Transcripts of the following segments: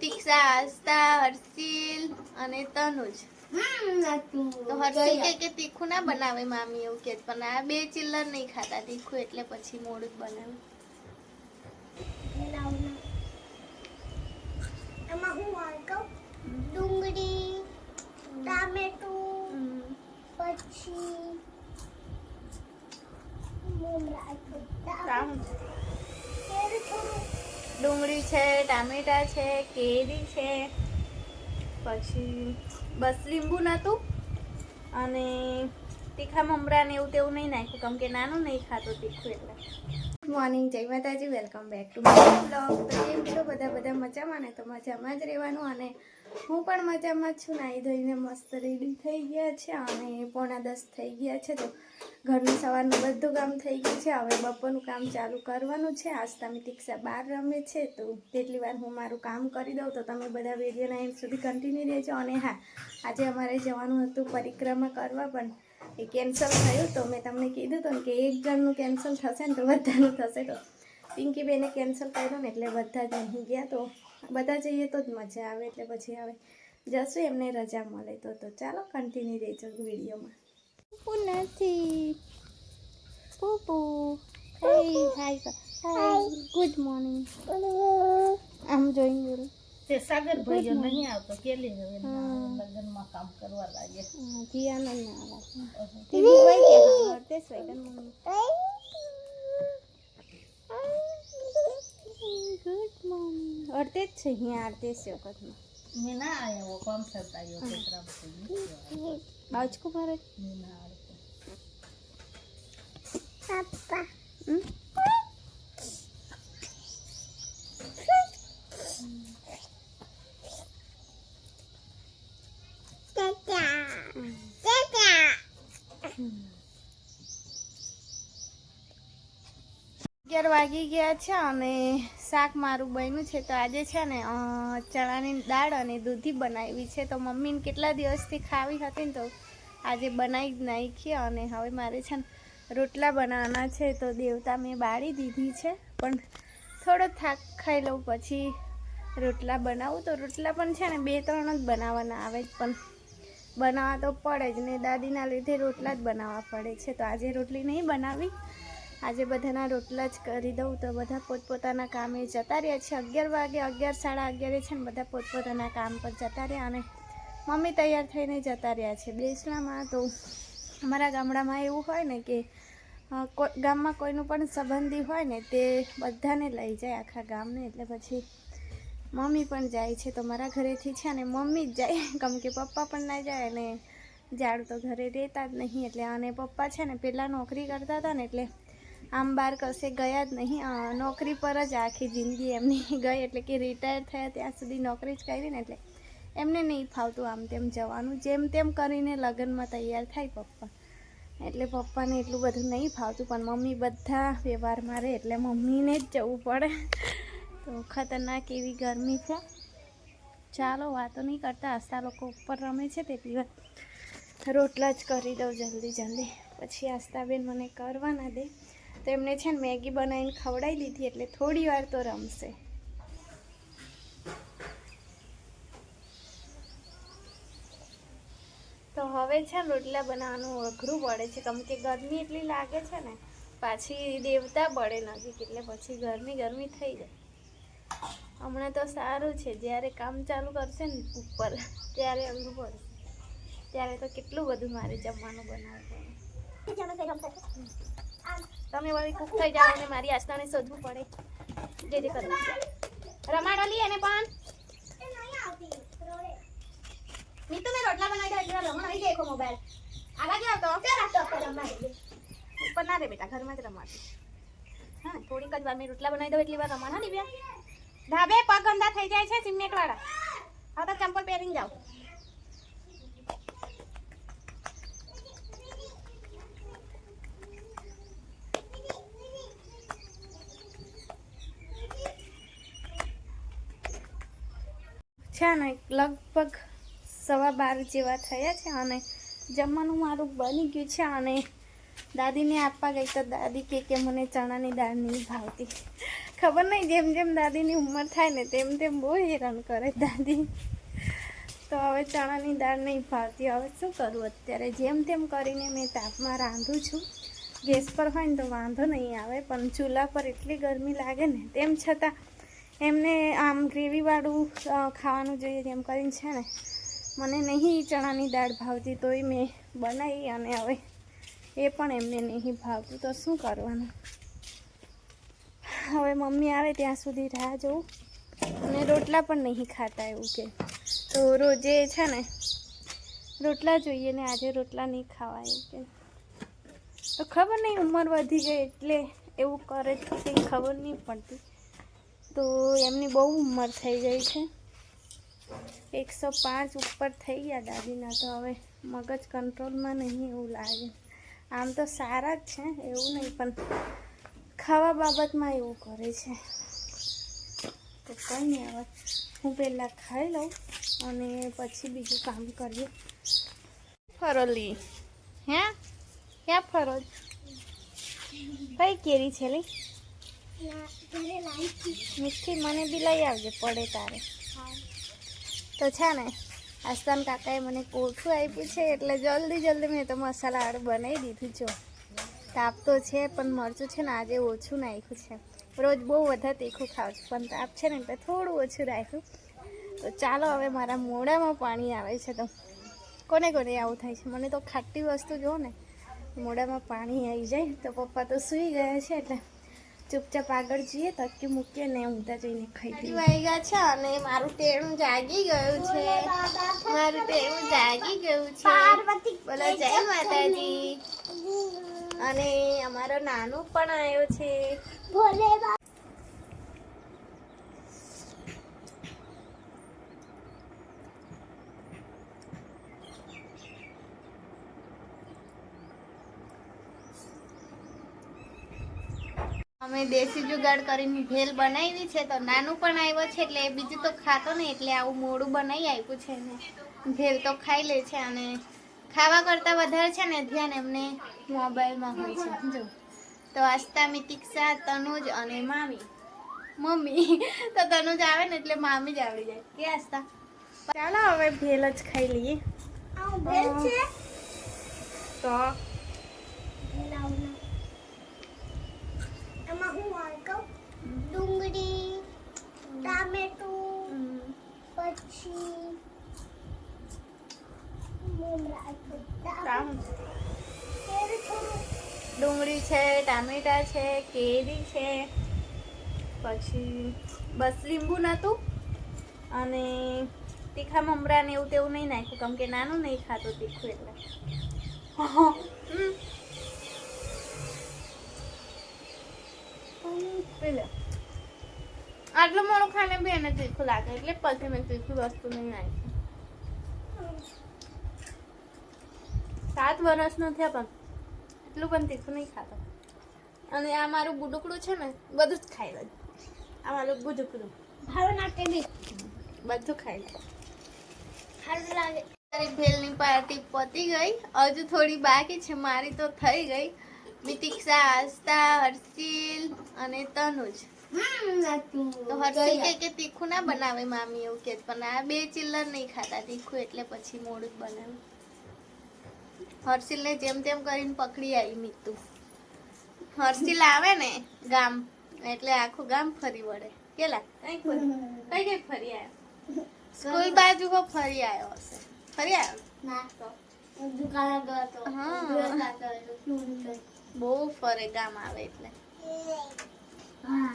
તીક્ષા આસ્થા હર્ષિલ અને તનુજ. તો હર્ષિલ કે કે તીખું ના બનાવે મામી એવું કે પણ આ બે ચિલ્લર નહીં ખાતા તીખું એટલે પછી મોડું જ બનાવે. ડુંગળી ટામેટું પછી મમરા ડુંગળી છે, ટામેટા છે, કેરી છે. પછી બસ લીંબુ નહોતું અને તીખા મમરા ને એવું તેવું નહીં નાખ્યું કેમ કે નાનું નહીં ખાતું તીખું એટલે. મોર્નિંગ, જય માતાજી, welcome back to my blog. તો કેમ છો બધા? બધા મજામાં ને? તો મજામાં જ રહેવાનું અને હું પણ મજામાં છું. નાહી ધોઈને મસ્ત રેડી થઈ ગયા છે અને પોણા દસ થઈ ગયા છે. તો ઘરનું સવારનું બધું કામ થઈ ગયું છે. હવે બપોરનું કામ ચાલુ કરવાનું છે. આજ તમે બહાર રમે છે, તો તેટલી વાર હું મારું કામ કરી દઉં તો તમે બધા વિડીયોના એન્ડ સુધી કન્ટિન્યુ રહેજો. અને હા, આજે અમારે જવાનું હતું પરિક્રમા કરવા, પણ એ કેન્સલ થયું તો મેં તમને કીધું હતું કે એક જણનું કેન્સલ થશે ને તો બધાનું થશે તો પિંકી બેને કેન્સલ કર્યું ને એટલે બધા જ અહીં ગયા તો બધા જઈએ તો જ મજા આવે એટલે પછી હવે જશું એમને રજા મળે તો તો ચાલો કન્ટિન્યુ રહેજો વિડીયોમાં. પૂપુ નથી. પૂપુ હાય હાય હાય ગુડ મોર્નિંગ આમ જોઈને બોલો. તે સાગર ભાઈઓ નહીં આવતો કેલી હવે હમ. લગ્નમાં કામ કરવા લાગે કિયાનો ના આવે ટીવી હોય કે હા વર્તે છે કે મમ્મી ગુડ મોર્નિંગ અડતે જ છે અહીંયા આડતે છે વખતમાં મેં ના આવ્યો કામ કરતા આવ્યો છોકરા બાજકુ મારે મેં ના આવ્યો અગિયાર વાગી ગયા છે અને શાક મારું બન્યું છે તો આજે છે ને ચણાની દાળ અને દૂધી બનાવી છે. તો મમ્મીને કેટલા દિવસથી ખાવી હતી ને તો આજે બનાવી નાખી અને હવે મારે છે ને રોટલા બનાવવાના છે તો દેવતા મેં બાળી દીધી છે. પણ થોડો થાક ખાઈ લઉં પછી રોટલા બનાવું. તો રોટલા પણ છે ને બે ત્રણ જ બનાવવાના આવે જ પણ બનાવવા તો પડે જ ને. દાદીના લીધે રોટલા જ બનાવવા પડે છે. તો આજે રોટલી નહીં બનાવી. આજે બધાના રોટલા જ કરી દઉં તો બધા પોતપોતાના કામે જતા રહ્યા છે. અગિયાર વાગે, અગિયાર સાડા અગિયારે છે ને બધા પોતપોતાના કામ પર જતા રહ્યા અને મમ્મી તૈયાર થઈને જતા રહ્યા છે. બેસણામાં તો અમારા ગામડામાં એવું હોય ને કે ગામમાં કોઈનું પણ સંબંધી હોય ને તે બધાને લઈ જાય, આખા ગામને. એટલે પછી મમ્મી પણ જાય છે તો મારા ઘરેથી છે ને મમ્મી જ જાય. કેમ કે પપ્પા પણ ના જાય અને જાડું તો ઘરે રહેતા જ નહીં. એટલે અને પપ્પા છે ને પહેલાં નોકરી કરતા હતા ને એટલે આમ બહાર કશે ગયા જ નહીં. નોકરી પર જ આખી જિંદગી એમની ગઈ એટલે કે રિટાયર થયા ત્યાં સુધી નોકરી જ કરી ને એટલે એમને નહીં ફાવતું આમ તેમ જવાનું. જેમ તેમ કરીને લગ્નમાં તૈયાર થાય પપ્પા. એટલે પપ્પાને એટલું બધું નહીં ફાવતું, પણ મમ્મી બધા વ્યવહારમાં રહે એટલે મમ્મીને જ જવું પડે. તો ખતરનાક એવી ગરમી છે. ચાલો, વાતો નહીં કરતા. આસ્તા લોકો ઉપર રમે છે તેટલી વાર રોટલા જ કરી દઉં જલ્દી જલ્દી. પછી આસ્તાબેન મને કરવા ના દે. તો એમને છે ને મેગી બનાવીને ખવડાવી દીધી એટલે થોડી વાર તો રમશે. તો હવે છે રોટલા બનાવવાનું અઘરું પડે છે. કેમ કે ગરમી એટલી લાગે છે ને, પાછી દેવતા પડે નજીક, એટલે પછી ગરમી ગરમી થઈ જાય. હમણાં તો સારું છે. જ્યારે કામ ચાલુ કરશે ને ઉપર, ત્યારે અઘરું પડશે. ત્યારે તો કેટલું બધું મારે જમવાનું બનાવવું પડે તમે વળી કુક થઈ જાઓ અને મારી આસ્થાને શોધવું પડે. જે જે કરવું રમાડો લઈએ એને પણ. નીતુ મેં રોટલા બનાવી દે એટલે રમણ આવી જાય મોબાઈલ આગળ ગયો તો. ઉપર ના રે બેટા ઘરમાં જ રમાડતી હા થોડીક જ વાર મેં રોટલા બનાવી દઉં એટલી વાર રમાડ હા દિવ્યા ધાબે પગ ગંદા થઈ જાય છે સિમેન્ટ વાળા હવે તો ચંપલ પહેરીને જાઓ. છે ને લગભગ સવા બાર જેવા થયા છે અને જમવાનું મારું બની ગયું છે અને દાદીને આપવા ગઈ તો દાદી કે કે મને ચણાની દાળ નહીં ભાવતી. ખબર નહીં જેમ જેમ દાદીની ઉંમર થાય ને તેમ તેમ બહુ હેરાન કરે દાદી. તો હવે ચણાની દાળ નહીં ભાવતી. હવે શું કરું અત્યારે? જેમ તેમ કરીને મેં તાપમાં રાંધું છું. ગેસ પર હોય ને તો વાંધો નહીં આવે, પણ ચૂલા પર એટલી ગરમી લાગે ને તેમ છતાં એમને આમ ગ્રેવીવાળું ખાવાનું જોઈએ તેમ કરીને છે ને, મને નહીં ચણાની દાળ ભાવતી તોય મેં બનાવી અને હવે એ પણ એમને નહીં ભાવતું. તો શું કરવાનું? હવે મમ્મી આવે ત્યાં સુધી રાહ જોઉં. અને રોટલા પણ નહીં ખાતા એવું કે. તો રોજે છે ને, રોટલા જોઈએ ને આજે રોટલા નહીં ખાવા એવું કે. તો ખબર નહીં ઉંમર વધી ગઈ એટલે એવું કરે છે ખબર નહીં પડતી. તો એમની બહુ ઉંમર થઈ ગઈ છે. એકસો પાંચ ઉપર થઈ ગયા દાદીના તો હવે મગજ કંટ્રોલમાં નહીં એવું લાગે. આમ તો સારા જ છે, એવું નહીં, પણ ખાવા બાબતમાં એવું કરે છે. તો કંઈ નહીં, હવે હું પહેલાં ખાઈ લઉં અને પછી બીજું કામ કરીએ. ફરોલી. હે? ક્યાં ફરો? કઈ કેરી છે લી? ના ઘરે લાવી હતી. મીઠી મને બી લઈ આવજે, પડે તારે. તો છે ને, આસ્તાન કાકાએ મને કોઠું આપ્યું છે, એટલે જલ્દી જલ્દી મેં તો મસાલા બનાવી દીધું જો તાપ તો છે, પણ મરચું છે ને આજે ઓછું નાખ્યું છે. રોજ બહુ વધારે તીખું ખાઉં છું, પણ તાપ છે ને એટલે થોડું ઓછું રાખ્યું. તો ચાલો હવે મારા મોઢામાં પાણી આવે છે તો. કોને કોને આવું થાય છે? મને તો ખાટી વસ્તુ જો ને, મોઢામાં પાણી આવી જાય, તો પપ્પા તો સૂઈ ગયા છે એટલે. ચૂપચાપ આગળ જઈએ તકી મૂકીએ ને ઊંધા જઈને ખાઈ ગયા છે અને મારું ટેણું જાગી ગયું છે. મારું ટેણું જાગી ગયું છે. પાર્વતી બોલો જય માતાજી. અને અમારો નાનું પણ આવ્યો છે. અમે દેશી જુગાડ કરીને ભેલ બનાવી છે તો નાનું પણ આવ્યો છે એટલે એ બીજું તો ખાતો નહીં એટલે આવું મોડું બનાવી આપ્યું છે ને ભેલ તો ખાઈ લે છે અને ખાવા કરતાં વધારે છે ને ધ્યાન એમને મોબાઈલમાં હોય છે. જો. તો આસ્તા મિતિક્ષા તનુજ અને મામી. મમ્મી તો તનુજ આવે ને એટલે મામી જ આવડી જાય. કે આસ્તા ચાલો હવે ભેલ જ ખાઈ લઈએ. તો ભેલ આવું ના. એમાં હું કહું? ડુંગળી ટામેટું પછી ડુંગળી છે ટામેટા છે કેરી છે પછી બસ લીંબુ નહોતું અને તીખા મમરા ને એવું તેવું નહીં નાખ્યું કેમ કે નાનું નહીં ખાતું તીખું એટલે. હમ. પી લે. આટલું મોડું ખાને બી એને તીખું લાગે એટલે પછી મેં તીખું વસ્તુ નહીં નાખી. સાત વર્ષનો થયા પણ એટલું પણ તીખું નહીં ખાતો. અને આ મારું ગુડુકડું છે ને બધું જ ખાઈ લે આ મારું ગુડુકડું ભાવ નાખે બી બધું ખાઈ લે સારું લાગે. મારી ભેલની પાર્ટી પતી ગઈ. હજુ થોડી બાકી છે મારી તો થઈ ગઈ. મિતિક્ષા આસ્તા હર્ષિલ અને તનુજ. તો હર્ષિલ કે કે તીખું ના બનાવે મામી એવું કે પણ આ બે ચિલ્લર નહીં ખાતા તીખું એટલે પછી મોડું જ બનાવે. હર્ષિલને જેમ તેમ કરીને પકડી આવી મીતું. હર્ષિલ આવે ને ગામ એટલે આખું ગામ ફરી વળે. કેલા? કઈ કઈ. કઈ ફરી આવ્યો? સ્કૂલ બાજુ કો ફરી આવ્યો હશે. ફરી આવ્યો? ના તો. દુકાને ગયો તો. હા. બહુ ફરે ગામ આવે એટલે. હા.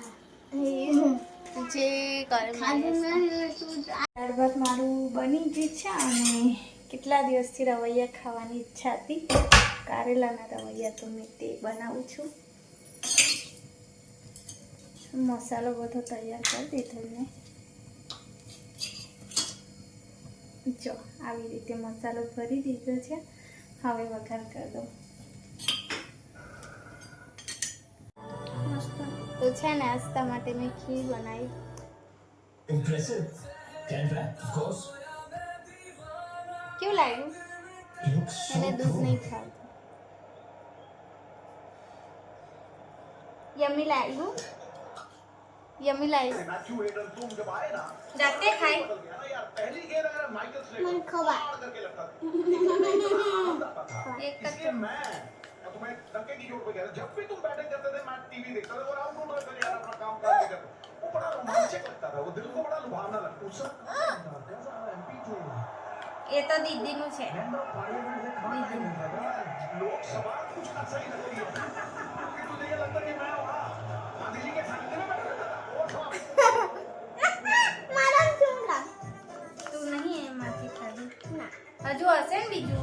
જે કરે ખાધું નહીં તું દાળ ભાત મારું બની ગયું છે અને કેટલા દિવસથી રવૈયા ખાવાની ઈચ્છા હતી? કારેલાના રવૈયા તો મેં તે બનાવું છું. મસાલો બધો તૈયાર કરી દીધો મેં. જો આવી રીતે મસાલો ભરી દીધો છે. હવે વઘાર કરી દઉં. તો છે ને નાસ્તા માટે મેં ખીર બનાવી Impressive. Canberra, of course. કેવું લાગ્યું It looks so એને દૂધ cool. નહીં ખાવતું યમી લાગ્યું યમી લાવી मैथ्यू हेडन तुम जब आए ना निकल और आप लोग करिए अपना काम काज कर वो बड़ा रोमांचक लगता था वो दिल को बड़ा लुभावना लगता उस एमपी जो ये तो दीदी नु छे दीदी नु लोकसभा कुछ ऐसा ही लग रही है कि मुझे ये लगता कि मैं वहां गांधी जी के साथ में बैठा था वो सब मारा क्यों ना तू नहीं है माथे खाली ना हजू हसे बीजू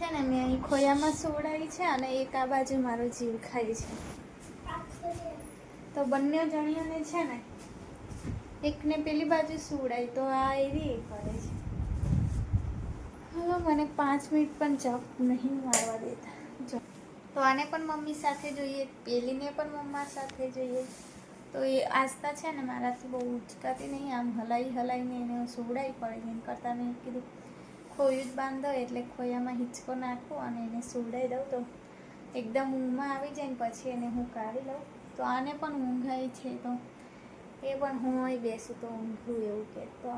છે ને, મેં અહીં ખોયામાં સુવડાવી છે અને એક આ બાજુ મારો જીવ ખાય છે. તો બંને જણીઓને છે ને, એકને પેલી બાજુ સુવડાવી તો આ એવી એ કરે છે. હવે મને પાંચ મિનિટ પણ જપ નહીં મારવા દેતા. જો. તો આને પણ મમ્મી સાથે જોઈએ, પેલીને પણ મમ્મા સાથે જોઈએ. તો એ આસ્તા છે ને, મારાથી બહુ ઉચકાતી નહીં, આમ હલાઈ હલાઈને એને સુવડાવી પડે, એમ કરતાં મેં કીધું ખોયું જ બાંધો એટલે ખોયામાં હિંચકો નાખું અને એને સુવડાવી દઉં તો એકદમ ઊંઘમાં આવી જાય ને પછી એને હું કાઢી લઉં. તો આને પણ ઊંઘ આવી છે તો એ પણ હું અહીં બેસું તો ઊંઘું એવું કે તો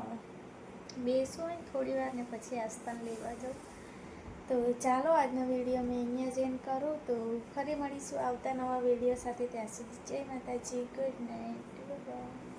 બેસું હોય થોડી વાર ને પછી આસ્તાન લેવા જાઉં. તો ચાલો આજનો વીડિયો મેં અહીંયા જ કરું. તો ફરી મળીશું આવતા નવા વીડિયો સાથે. ત્યાં સુધી જય માતાજી ગુડ નાઇટ